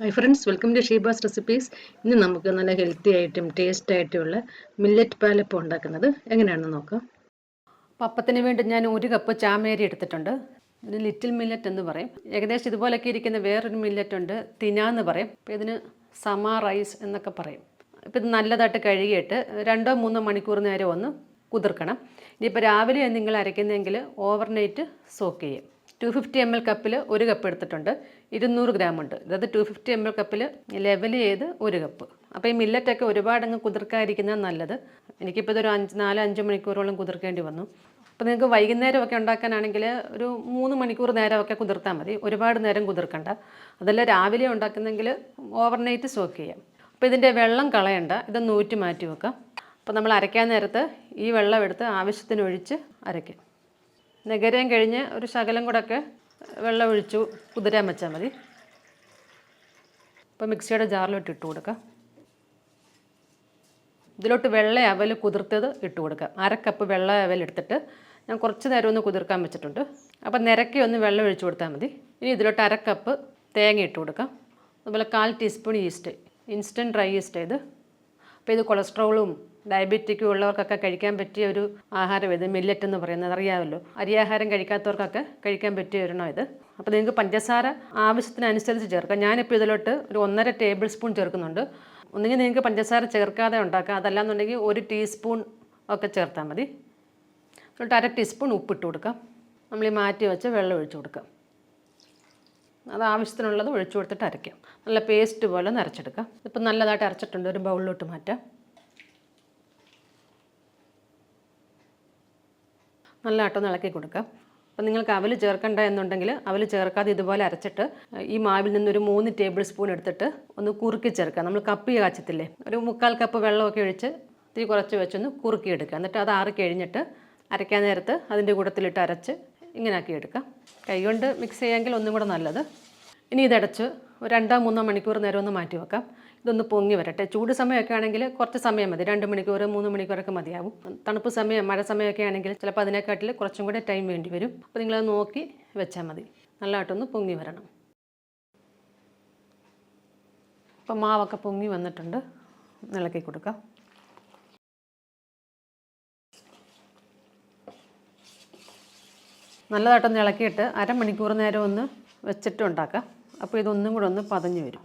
Hi friends welcome to Sheeba's recipes ഇന്ന് നമുക്ക് നല്ല ഹെൽത്തി ആയിട്ടും ടേസ്റ്റ് ആയിട്ടുമുള്ള മില്ലറ്റ് പാലപ്പം ഉണ്ടാക്കുന്നത് എങ്ങനെയാണെന്ന് നോക്കാം. പപ്പത്തിന് വേണ്ടി ഞാൻ ഒരു കപ്പ് ചാമേരി എടുത്തിട്ടുണ്ട്. ഇതിന് ലിറ്റിൽ മില്ലറ്റ് എന്ന് പറയും. ഏകദേശം ഇതുപോലൊക്കെ ഇരിക്കുന്ന വേറൊരു മില്ലറ്റ് ഉണ്ട് തിന എന്ന് പറയും. അപ്പോൾ ഇതിന് സമ റൈസ് എന്നൊക്കെ പറയും. അപ്പോൾ ഇത് നല്ലതായിട്ട് കഴുകിയിട്ട് രണ്ടോ മൂന്നോ മണിക്കൂർ നേരം ഒന്ന് കുതിർക്കണം. ഇനിയിപ്പോൾ രാവിലെ നിങ്ങൾ അരയ്ക്കുന്നതെങ്കിൽ ഓവർനൈറ്റ് സോക്ക് ചെയ്യും. ടു ഫിഫ്റ്റി എം എൽ കപ്പിൽ ഒരു കപ്പ് എടുത്തിട്ടുണ്ട്. ഇരുന്നൂറ് ഗ്രാം ഉണ്ട്. അതായത് ടു ഫിഫ്റ്റി എം എൽ കപ്പിൽ ലെവൽ ചെയ്ത് ഒരു കപ്പ് അപ്പോൾ ഈ മില്ലറ്റൊക്കെ ഒരുപാട് അങ്ങ് കുതിർക്കാതിരിക്കുന്നത് നല്ലത്. എനിക്കിപ്പോൾ ഇതൊരു അഞ്ച് നാല് അഞ്ച് മണിക്കൂറോളം കുതിർക്കേണ്ടി വന്നു. അപ്പോൾ നിങ്ങൾക്ക് വൈകുന്നേരമൊക്കെ ഉണ്ടാക്കാനാണെങ്കിൽ ഒരു മൂന്ന് മണിക്കൂർ നേരമൊക്കെ കുതിർത്താൽ മതി. ഒരുപാട് നേരം കുതിർക്കണ്ട. അതല്ല രാവിലെ ഉണ്ടാക്കുന്നെങ്കിൽ ഓവർനൈറ്റ് സോക്ക് ചെയ്യാം. അപ്പോൾ ഇതിന്റെ വെള്ളം കളയണ്ട. ഇതൊന്ന് ഊറ്റി മാറ്റി വെക്കാം. അപ്പോൾ നമ്മൾ അരയ്ക്കാൻ നേരത്ത് ഈ വെള്ളം എടുത്ത് ആവശ്യത്തിന് ഒഴിച്ച് അരയ്ക്കും. നഗരം കഴിഞ്ഞ് ഒരു ശകലം കൂടെയൊക്കെ വെള്ളം ഒഴിച്ചു കുതിരാൻ വെച്ചാൽ മതി. ഇപ്പോൾ മിക്സിയുടെ ജാറിലോട്ട് ഇട്ട് കൊടുക്കാം. ഇതിലോട്ട് വെള്ള അവൽ കുതിർത്തത് ഇട്ട് കൊടുക്കുക അര കപ്പ് വെള്ള അവൽ എടുത്തിട്ട് ഞാൻ കുറച്ച് നേരം ഒന്ന് കുതിർക്കാൻ വെച്ചിട്ടുണ്ട്. അപ്പോൾ നിരക്കി ഒന്ന് വെള്ളം ഒഴിച്ചു കൊടുത്താൽ മതി. ഇനി ഇതിലോട്ട് അര കപ്പ് തേങ്ങ ഇട്ട് കൊടുക്കാം. അതുപോലെ കാൽ teaspoon yeast instant dry yeast ഇത് അപ്പോൾ ഇത് കൊളസ്ട്രോളും ഡയബറ്റിക്കും ഉള്ളവർക്കൊക്കെ കഴിക്കാൻ പറ്റിയ ഒരു ആഹാരം ഇത് മില്ലറ്റ് എന്ന് പറയുന്നത്. അറിയാമല്ലോ? അരിയാഹാരം കഴിക്കാത്തവർക്കൊക്കെ കഴിക്കാൻ പറ്റിയ ഒരെണ്ണം ഇത്. അപ്പോൾ നിങ്ങൾക്ക് പഞ്ചസാര ആവശ്യത്തിനനുസരിച്ച് ചേർക്കാം. ഞാനിപ്പോൾ ഇതിലോട്ട് ഒരു ഒന്നര ടേബിൾ സ്പൂൺ ചേർക്കുന്നുണ്ട്. ഒന്നുകിൽ നിങ്ങൾക്ക് പഞ്ചസാര ചേർക്കാതെ ഉണ്ടാക്കാം. അതല്ലാന്നുണ്ടെങ്കിൽ ഒരു ടീസ്പൂൺ ഒക്കെ ചേർത്താൽ മതി. എന്നിട്ട് അര ടീസ്പൂൺ ഉപ്പിട്ട് കൊടുക്കാം. നമ്മൾ ഈ മാറ്റി വെച്ച് വെള്ളം ഒഴിച്ചു കൊടുക്കാം. അത് ആവശ്യത്തിനുള്ളത് ഒഴിച്ചു കൊടുത്തിട്ട് അരയ്ക്കാം. നല്ല പേസ്റ്റ് പോലെ ഒന്ന് അരച്ചെടുക്കാം ഇപ്പം നല്ലതായിട്ട് അരച്ചിട്ടുണ്ട്. ഒരു ബൗളിലോട്ട് മാറ്റാം. നല്ലതായിട്ടൊന്ന് ഇളക്കി കൊടുക്കുക. അപ്പം നിങ്ങൾക്ക് അവൽ ചേർക്കണ്ട എന്നുണ്ടെങ്കിൽ അവൽ ചേർക്കാതെ ഇതുപോലെ അരച്ചിട്ട് ഈ മാവിൽ നിന്നൊരു മൂന്ന് ടേബിൾ സ്പൂൺ എടുത്തിട്ട് ഒന്ന് കുറുക്കി ചേർക്കുക. നമ്മൾ കപ്പി കാച്ചത്തില്ലേ ഒരു മുക്കാൽ കപ്പ് വെള്ളമൊക്കെ ഒഴിച്ച് തീ കുറച്ച് വെച്ചൊന്ന് കുറുക്കി എടുക്കുക. എന്നിട്ട് അത് ആറി കഴിഞ്ഞിട്ട് അരയ്ക്കാൻ നേരത്ത് അതിന്റെ കൂട്ടത്തിലിട്ട് അരച്ച് ഇങ്ങനെ ആക്കി എടുക്കാം കൈകൊണ്ട് മിക്സ് ചെയ്യാമെങ്കിൽ ഒന്നും കൂടെ നല്ലത്. ഇനി ഇതടച്ച് ഒരു രണ്ടോ മൂന്നോ മണിക്കൂർ നേരം ഒന്ന് മാറ്റി വെക്കാം. ഇതൊന്ന് പൊങ്ങി വരട്ടെ. ചൂട് സമയമൊക്കെ ആണെങ്കിൽ കുറച്ച് സമയം മതി. രണ്ട് മണിക്കൂർ മൂന്ന് മണിക്കൂറൊക്കെ മതിയാവും. തണുപ്പ് സമയം മഴ സമയമൊക്കെ ആണെങ്കിൽ ചിലപ്പോൾ അതിനെക്കാട്ടിൽ കുറച്ചും കൂടെ ടൈം വേണ്ടി വരും. അപ്പോൾ നിങ്ങളത് നോക്കി വെച്ചാൽ മതി. നല്ലതായിട്ടൊന്ന് പൊങ്ങി വരണം. ഇപ്പം മാവൊക്കെ പൊങ്ങി വന്നിട്ടുണ്ട്. ഇളക്കി കൊടുക്കാം. നല്ലതായിട്ടൊന്ന് ഇളക്കിയിട്ട് അരമണിക്കൂർ നേരം ഒന്ന് വെച്ചിട്ട് ഉണ്ടാക്കാം. അപ്പോൾ ഇതൊന്നും കൂടെ ഒന്ന് പതഞ്ഞു വരും.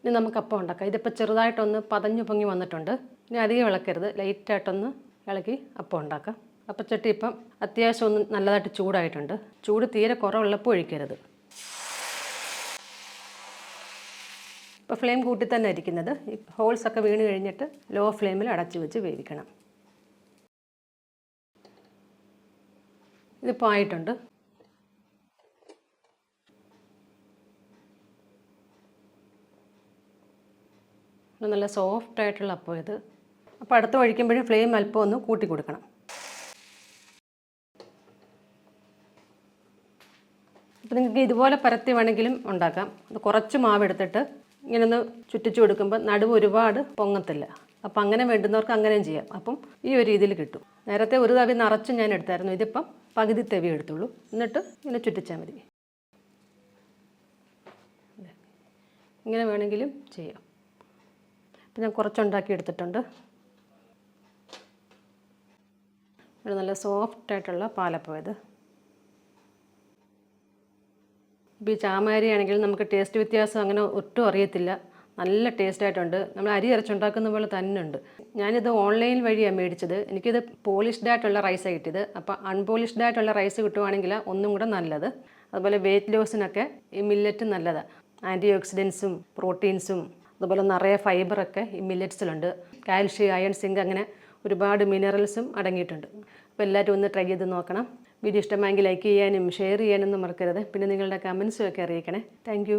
ഇനി നമുക്ക് അപ്പം ഉണ്ടാക്കാം. ഇതിപ്പോൾ ചെറുതായിട്ടൊന്ന് പതഞ്ഞു പൊങ്ങി വന്നിട്ടുണ്ട്. ഇനി അധികം ഇളക്കരുത്. ലൈറ്റായിട്ടൊന്ന് ഇളക്കി അപ്പം ഉണ്ടാക്കാം. അപ്പച്ചട്ടി ഇപ്പം അത്യാവശ്യം ഒന്ന് നല്ലതായിട്ട് ചൂടായിട്ടുണ്ട്. ചൂട് തീരെ കുറവുള്ളപ്പോൾ ഒഴിക്കരുത്. ഇപ്പോൾ ഫ്ലെയിം കൂട്ടി തന്നെ ഇരിക്കുന്നത്. ഈ ഹോൾസ് ഒക്കെ വീണ് കഴിഞ്ഞിട്ട് ലോ ഫ്ലെയിമിൽ അടച്ചു വെച്ച് വേവിക്കണം. ഇതിപ്പോൾ ആയിട്ടുണ്ട്. നല്ല സോഫ്റ്റ് ആയിട്ടുള്ള അപ്പം ഇത്. അപ്പോൾ അടുത്ത് ഒഴിക്കുമ്പോഴും ഫ്ലെയിം അല്പം ഒന്ന് കൂട്ടി കൊടുക്കണം. അപ്പോൾ നിങ്ങൾക്ക് ഇതുപോലെ പരത്തി വേണമെങ്കിലും ഉണ്ടാക്കാം. അത് കുറച്ച് മാവ് എടുത്തിട്ട് ഇങ്ങനെ ഒന്ന് ചുറ്റിച്ചു കൊടുക്കുമ്പോൾ നടുവ് ഒരുപാട് പൊങ്ങത്തില്ല. അപ്പം അങ്ങനെ വേണ്ടുന്നവർക്ക് അങ്ങനെയും ചെയ്യാം. അപ്പം ഈ ഒരു രീതിയിൽ കിട്ടും. നേരത്തെ ഒരു തവി നിറച്ച് ഞാൻ എടുത്തായിരുന്നു. ഇതിപ്പം പകുതി തവി എടുത്തുള്ളൂ. എന്നിട്ട് ഇങ്ങനെ ചുറ്റിച്ചാൽ മതി. ഇങ്ങനെ വേണമെങ്കിലും ചെയ്യാം. ഇപ്പം ഞാൻ കുറച്ചുണ്ടാക്കി എടുത്തിട്ടുണ്ട്. ഇവിടെ നല്ല സോഫ്റ്റ് ആയിട്ടുള്ള പാലപ്പം ഇത്. ഇപ്പോൾ ഈ ചാമാരി ആണെങ്കിൽ നമുക്ക് ടേസ്റ്റ് വ്യത്യാസം അങ്ങനെ ഒട്ടും അറിയത്തില്ല. നല്ല ടേസ്റ്റ് ആയിട്ടുണ്ട്. നമ്മൾ അരി അരച്ചുണ്ടാക്കുന്ന പോലെ തന്നെ ഉണ്ട്. ഞാനിത് ഓൺലൈൻ വഴിയാണ് മേടിച്ചത്. എനിക്കിത് പോളിഷ്ഡ് ആയിട്ടുള്ള റൈസാണ് കിട്ടിയത്. അപ്പോൾ അൺപോളിഷ്ഡ് ആയിട്ടുള്ള റൈസ് കിട്ടുവാണെങ്കിൽ ഒന്നും കൂടെ നല്ലത്. അതുപോലെ വെയിറ്റ് ലോസിനൊക്കെ ഈ മില്ലറ്റ് നല്ലതാണ് ആന്റി ഓക്സിഡൻസും പ്രോട്ടീൻസും അതുപോലെ നിറയെ ഫൈബറൊക്കെ ഈ മില്ലറ്റ്സിലുണ്ട്. കാൽഷ്യം അയൺ സിങ്ക് അങ്ങനെ ഒരുപാട് മിനറൽസും അടങ്ങിയിട്ടുണ്ട്. അപ്പോൾ എല്ലാവരും ഒന്ന് ട്രൈ ചെയ്ത് നോക്കണം. വീഡിയോ ഇഷ്ടമായെങ്കിൽ ലൈക്ക് ചെയ്യാനും ഷെയർ ചെയ്യാനൊന്നും മറക്കരുത്. പിന്നെ നിങ്ങളുടെ കമൻസും ഒക്കെ അറിയിക്കണേ. താങ്ക്